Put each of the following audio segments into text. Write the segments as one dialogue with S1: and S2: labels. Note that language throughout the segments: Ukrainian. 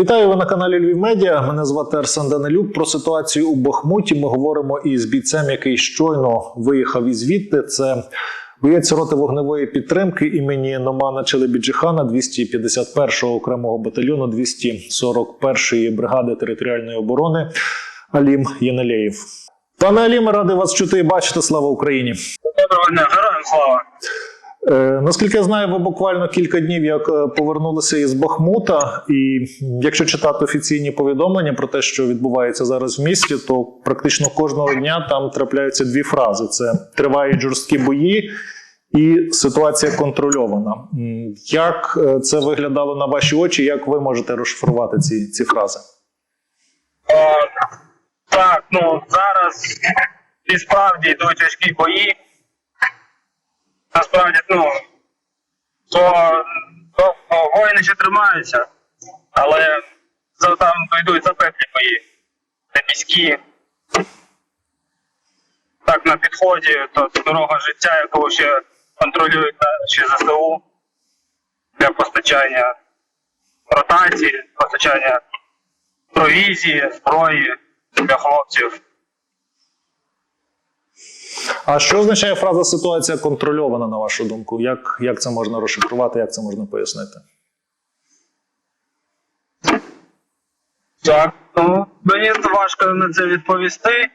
S1: Вітаю ви на каналі Львів Медіа. Мене звати Арсен Данилюк. Про ситуацію у Бахмуті ми говоримо із бійцем, який щойно виїхав із звідти. Це боєць роти вогневої підтримки імені Номана Челебіджихана 251-го окремого батальйону 241-ї бригади територіальної оборони Алім Єнелєєв. Пане Аліме, радий вас чути і бачити. Слава Україні!
S2: Доброго дня, героям слава.
S1: Е, Наскільки я знаю, ви буквально кілька днів як е, повернулися із Бахмута, і якщо читати офіційні повідомлення про те, що відбувається зараз в місті, то практично кожного дня там трапляються дві фрази: це тривають жорсткі бої. І ситуація контрольована. Як е, це виглядало на ваші очі? Як ви можете розшифрувати ці, ці фрази?
S2: Так, ну зараз і справді йдуть важкі бої. Насправді, ну, то, то воїни ще тримаються, але за, там йдуть запеклі бої. Це міські. Так, на підході, то дорога життя, яку ще контролюють наші ЗСУ для постачання ротації, постачання провізії, зброї для хлопців.
S1: А що означає фраза ситуація контрольована, на вашу думку? Як, як це можна розшифрувати, як це можна пояснити?
S2: Так, ну мені важко на це відповісти.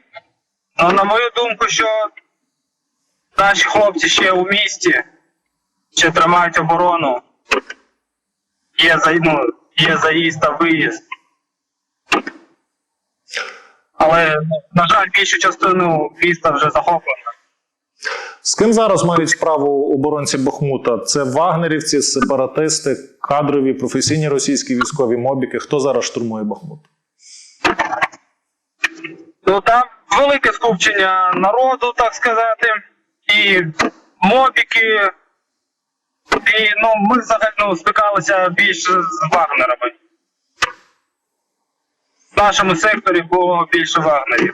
S2: Ну, на мою думку, що наші хлопці ще у місті, ще тримають оборону. Є, ну, є заїзд та виїзд. Але, на жаль, більшу частину міста вже захоплено.
S1: З ким зараз мають справу оборонці Бахмута? Це вагнерівці, сепаратисти, кадрові, професійні російські військові мобіки. Хто зараз штурмує Бахмут?
S2: Ну там велике скупчення народу, так сказати, і мобіки. І ну, ми взагалі ну, стикалися більше з вагнерами. В нашому секторі було більше вагнерів.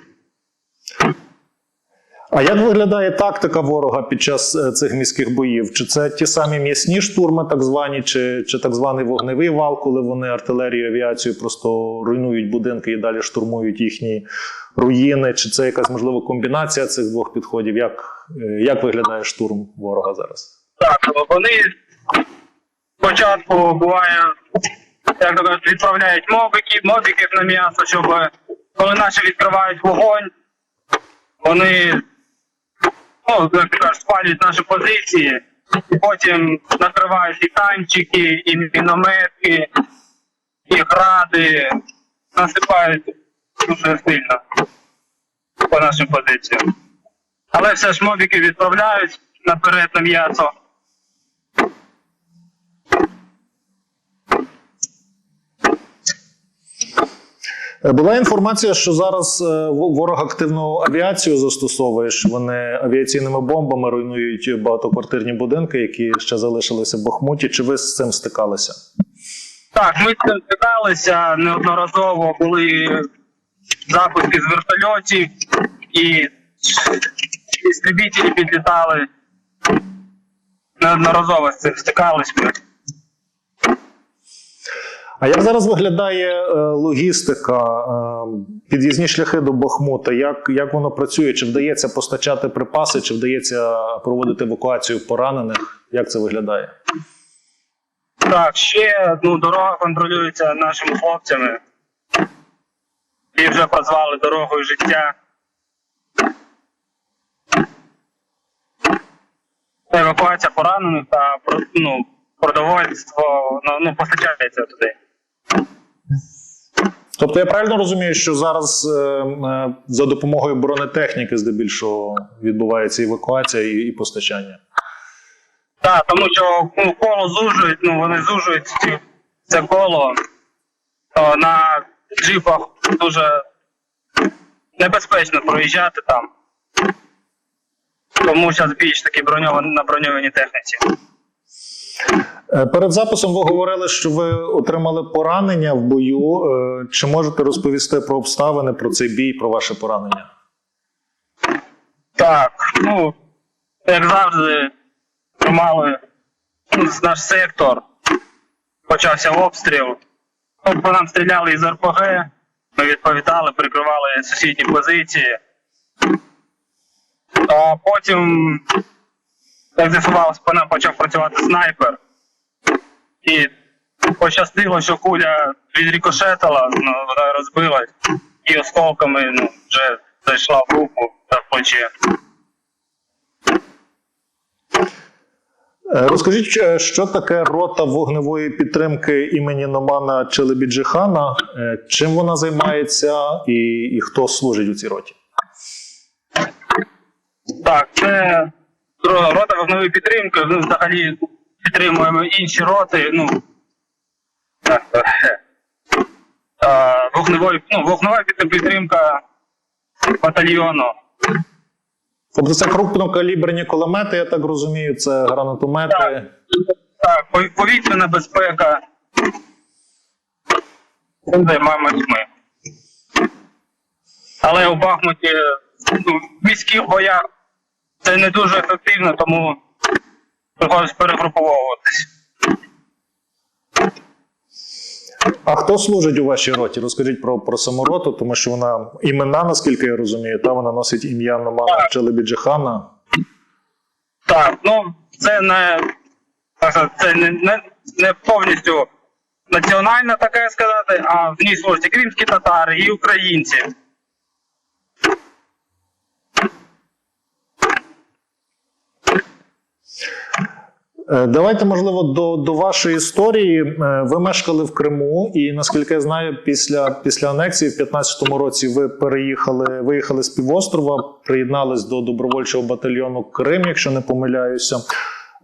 S1: А як виглядає тактика ворога під час е, цих міських боїв? Чи це ті самі м'ясні штурми, так звані, чи, чи так званий вогневий вал, коли вони артилерію, авіацію просто руйнують будинки і далі штурмують їхні руїни? Чи це якась можливо комбінація цих двох підходів? Як, е, як виглядає штурм ворога зараз?
S2: Так, вони спочатку буває, як то кажуть, відправляють мобіків, мобіків на м'ясо, щоб коли наші відкривають вогонь, вони ну, як кажуть, спалюють наші позиції, потім накривають і танчики, і мінометки, і гради, насипають дуже сильно по нашим позиціям. Але все ж мобіки відправляють наперед на м'ясо.
S1: Була інформація, що зараз е, ворог активну авіацію застосовує. що Вони авіаційними бомбами руйнують багатоквартирні будинки, які ще залишилися в Бахмуті. Чи ви з цим стикалися?
S2: Так, ми з цим стикалися неодноразово були запуски з вертольотів і істребітелі підлітали. Неодноразово з цим стикались ми.
S1: А як зараз виглядає е, логістика, е, під'їзні шляхи до Бахмута? Як, як воно працює? Чи вдається постачати припаси, чи вдається проводити евакуацію поранених? Як це виглядає?
S2: Так, ще ну, дорога контролюється нашими хлопцями. І вже прозвали дорогою життя. Евакуація поранених та ну, продовольство ну, ну, постачається туди.
S1: Тобто я правильно розумію, що зараз е, е, за допомогою бронетехніки здебільшого відбувається евакуація і, і постачання?
S2: Так, тому що ну, коло зужують, ну вони зужують це коло то на джипах дуже небезпечно проїжджати там. Тому зараз більш такі броньовані на броньованій техніці.
S1: Е, Перед записом ви говорили, що ви отримали поранення в бою. Е, Чи можете розповісти про обставини, про цей бій, про ваше поранення?
S2: Так, ну, як завжди, тримали наш сектор, почався обстріл. Ну, По нам стріляли із РПГ, ми відповідали, прикривали сусідні позиції. А потім, як з'ясувалося, по нам почав працювати снайпер. І пощастило, що куля відрікошетила, ну, вона розбилась, і осколками ну, вже зайшла в руку та в плече.
S1: Е, Розкажіть, що таке рота вогневої підтримки імені Номана Челебіджихана? Е, Чим вона займається і, і хто служить у цій роті?
S2: Так, це рота вогневої підтримки. Ми взагалі підтримуємо інші роти. Ну, так, е, вогневої, ну, вогнева підтримка батальйону.
S1: Тобто це крупнокаліберні кулемети, я так розумію, це гранатомети.
S2: Так. Так, повітряна безпека. Цим займаємось ми. Але у Бахмуті ну, в міських боях це не дуже ефективно, тому приходиться перегруповуватись.
S1: А хто служить у вашій роті? Розкажіть про, про саму роту, тому що вона імена, наскільки я розумію, та вона носить ім'я Номана Челебіджихана.
S2: Так, ну це не це не, не, не повністю національна, таке сказати, а в ній служать і кримські татари, і українці.
S1: Давайте, можливо, до, до вашої історії. Е, Ви мешкали в Криму, і наскільки я знаю, після, після анексії в 15-му році ви переїхали, виїхали з півострова, приєднались до добровольчого батальйону Крим, якщо не помиляюся.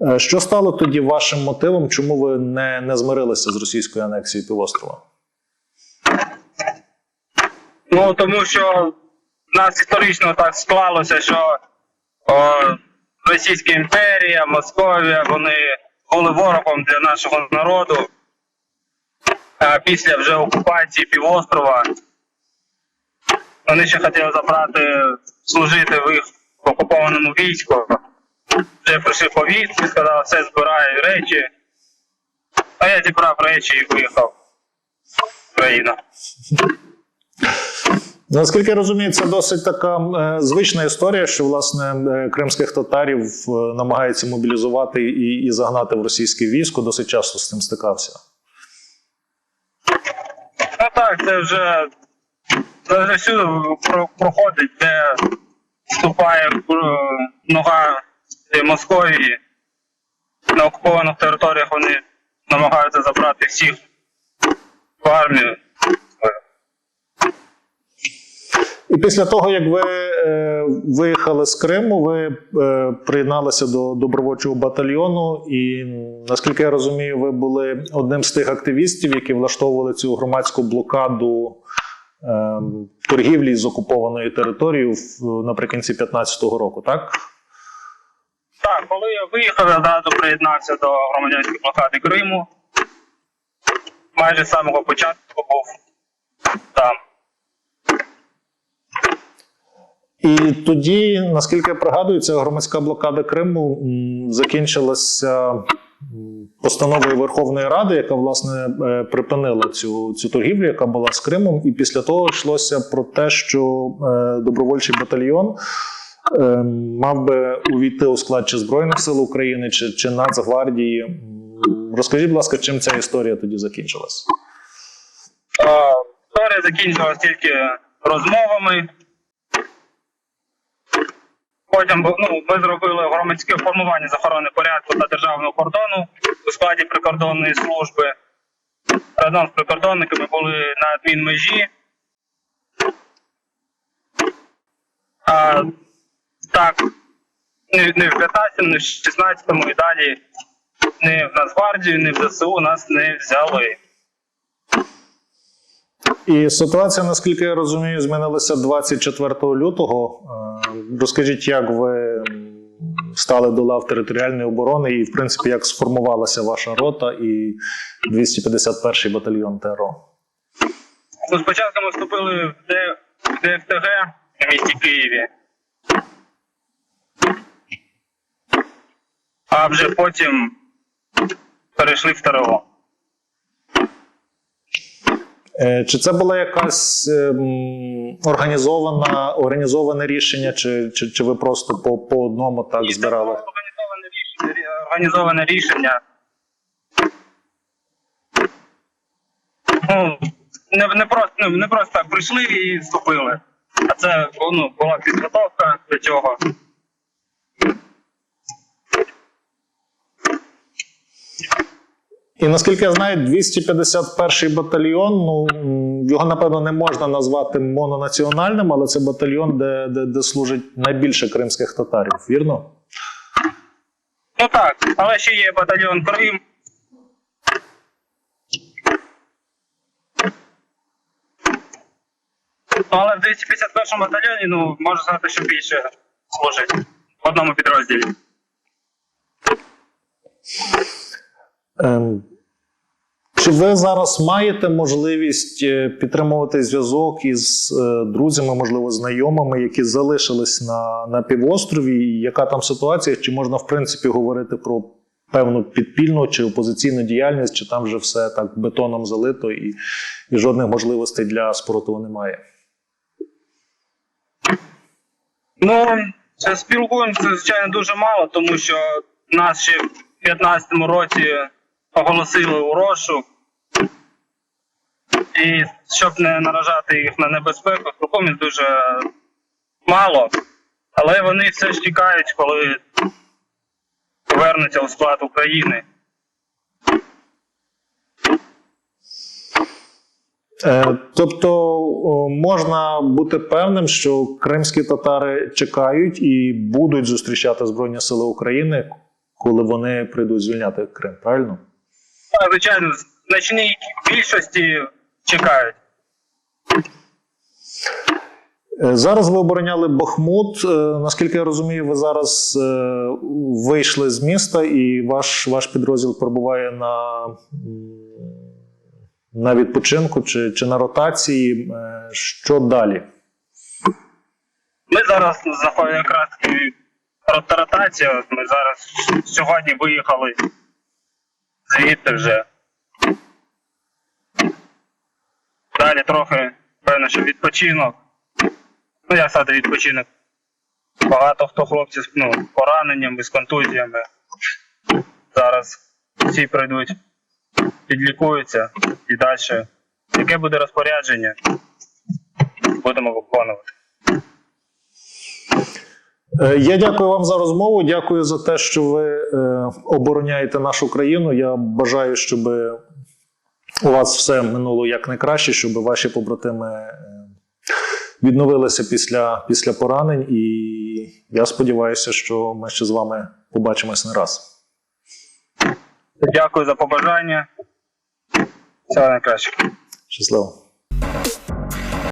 S1: Е, Що стало тоді вашим мотивом? Чому ви не, не змирилися з російською анексією півострова?
S2: Ну тому що в нас історично так склалося, що о, Російська імперія, Московія, вони були ворогом для нашого народу. А після вже окупації півострова вони ще хотіли забрати, служити в їх окупованому війську. Вже прийшли повістки, сказали, все збирай речі. А я зібрав речі і виїхав в країну.
S1: Наскільки я розумію, це досить така е, звична історія, що власне е, кримських татарів е, намагаються мобілізувати і, і загнати в російське військо. Досить часто з цим стикався.
S2: Ну так, це вже це проходить, де вступає е, нога Московії. На окупованих територіях вони намагаються забрати всіх в армію.
S1: І після того, як ви е, виїхали з Криму, ви е, приєдналися до добровольчого батальйону, і наскільки я розумію, ви були одним з тих активістів, які влаштовували цю громадську блокаду е, торгівлі з окупованою територією в- наприкінці 2015 року, так?
S2: Так, коли я виїхав, я одразу приєднався до громадянської блокади Криму. Майже з самого початку був там.
S1: І тоді, наскільки я пригадую, ця громадська блокада Криму закінчилася постановою Верховної Ради, яка власне е, припинила цю, цю торгівлю, яка була з Кримом. І після того йшлося про те, що е, добровольчий батальйон е, мав би увійти у склад чи Збройних сил України, чи, чи Нацгвардії. Розкажіть, будь ласка, чим ця історія тоді закінчилась?
S2: Історія закінчилась тільки розмовами. Потім ну, ми зробили громадське формування з охорони порядку та державного кордону у складі прикордонної служби. Разом з прикордонниками були на адмінмежі. А, так, не, в 15-му, не в 16-му і далі не в Нацгвардію, не в ЗСУ нас не взяли.
S1: І ситуація, наскільки я розумію, змінилася 24 лютого. Е, Розкажіть, як ви стали до лав територіальної оборони, і, в принципі, як сформувалася ваша рота і 251-й батальйон ТРО?
S2: Ну, спочатку ми вступили в ДФТГ в місті Києві. А вже потім перейшли в ТРО.
S1: Е, Чи це була якась ем, організована, організоване рішення, чи, чи, чи ви просто по, по одному так
S2: І це
S1: збирали?
S2: було Організоване рішення. Організоване рішення. Ну, не, не, просто, ну, не просто так прийшли і вступили. А це ну, була підготовка до цього.
S1: І наскільки я знаю, 251 батальйон, ну його напевно не можна назвати мононаціональним, але це батальйон, де, де, де служить найбільше кримських татарів, вірно?
S2: Ну так, але ще є батальйон Крим. Ну, але в 251 батальйоні, ну, можна сказати, що більше служить в одному підрозділі.
S1: Ем, чи ви зараз маєте можливість е, підтримувати зв'язок із е, друзями, можливо, знайомими, які залишились на, на півострові? Яка там ситуація? Чи можна в принципі говорити про певну підпільну чи опозиційну діяльність, чи там вже все так бетоном залито і, і жодних можливостей для спротиву немає?
S2: Ну, спілкуємося, звичайно, дуже мало, тому що нас ще в 2015 році оголосили у розшук. І щоб не наражати їх на небезпеку, спілкуємося дуже мало. Але вони все ж тікають, коли повернуться у склад України.
S1: Е, тобто можна бути певним, що кримські татари чекають і будуть зустрічати Збройні Сили України, коли вони прийдуть звільняти Крим, правильно?
S2: Звичайно, значній більшості чекають.
S1: Е, Зараз ви обороняли Бахмут. Е, Наскільки я розумію, ви зараз е, вийшли з міста, і ваш, ваш підрозділ перебуває на, на відпочинку чи, чи на ротації. Що далі?
S2: Ми зараз заходимо якраз ротація. Ми зараз сьогодні виїхали звідти вже. Далі трохи, певно, що відпочинок. Ну, як сказати, відпочинок. Багато хто хлопців з ну, пораненнями, з контузіями. Зараз всі прийдуть, підлікуються і далі. Яке буде розпорядження? Будемо виконувати.
S1: Е, Я дякую вам за розмову. Дякую за те, що ви е, обороняєте нашу країну. Я бажаю, щоб у вас все минуло як найкраще, щоб ваші побратими е, відновилися після, після поранень. І я сподіваюся, що ми ще з вами побачимось не раз.
S2: Дякую за побажання. Всього найкраще.
S1: Щасливо.